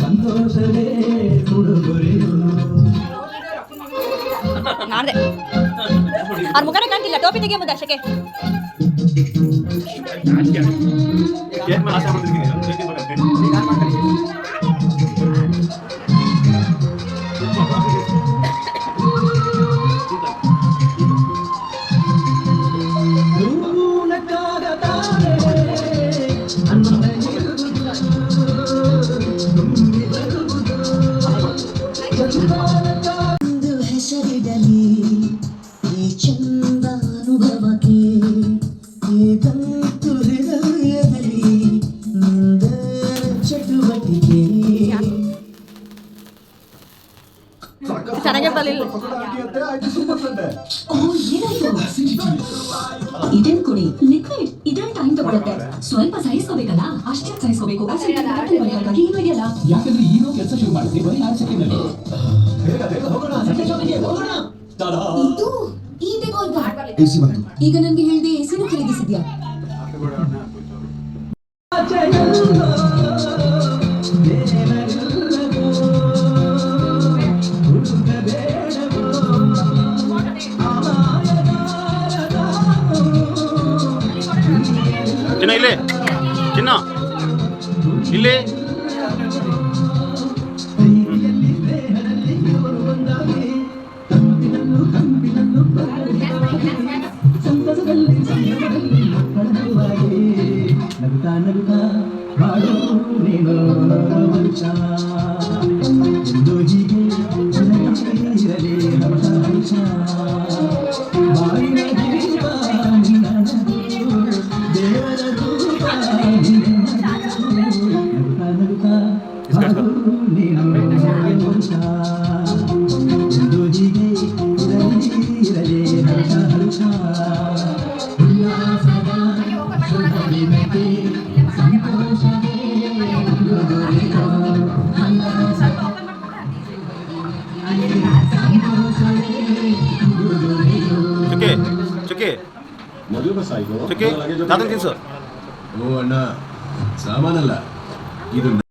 ಸಂತೋಷವೇ ಉಡುಗೊರೆಯು ಮಾಡ್ದೆ ಅವ್ರ ಮುಖನೇ ಕಾಣ್ತಿಲ್ಲ ಟೋಪಿ ತೆಗಿಯ ಮುಂದೆ ಅಷ್ಟಕ್ಕೆ. ನೂನಕ್ಕಾದ ಇದೇನ್ ಕೊಡಿ ಲಿಕ್ವಿಡ್ ಇದ್ರಲ್ಲಿ ಟೈಮ್ ತಗೊಳುತ್ತೆ ಸ್ವಲ್ಪ ಸಹಿಸ್ಕೋಬೇಕಲ್ಲ ಅಷ್ಟೇ ಸಹಿಸ್ಕೋಬೇಕು ಏನು ಇದೆಯಲ್ಲ ಯಾಕಂದ್ರೆ ಈಗ ಕೆಲಸ ಶುರು ಮಾಡಿದ್ವಿ ಬರೀ ಆರು ಸೆಕೆಂಡ್ ಅಲ್ಲಿ. ಇದು ಈ ತೆಗೋಲ್ವಾ ಈಗ. ನನ್ಗೆ ಹೇಳಿದೆ ಎಸಿನ ಖರೀದಿಸಿದ್ಯಾ ಇಲ್ಲಿ. ಇಲ್ಲಿ? ನಗುತ್ತಾ ನಗುತ್ತಾ ಬಾಳು ನೀನು ಮನುಷ್ಯ ಚುಕ್ಕಿ ಚುಕ್ಕಿ ಮೊದಲು ಬಸ್ ಆಯ್ತು ಚುಕ್ಕಿ ತಾತನ್ ತಿನ್ಸು ಓ ಅಣ್ಣ ಸಾಮಾನಲ್ಲ ಇದು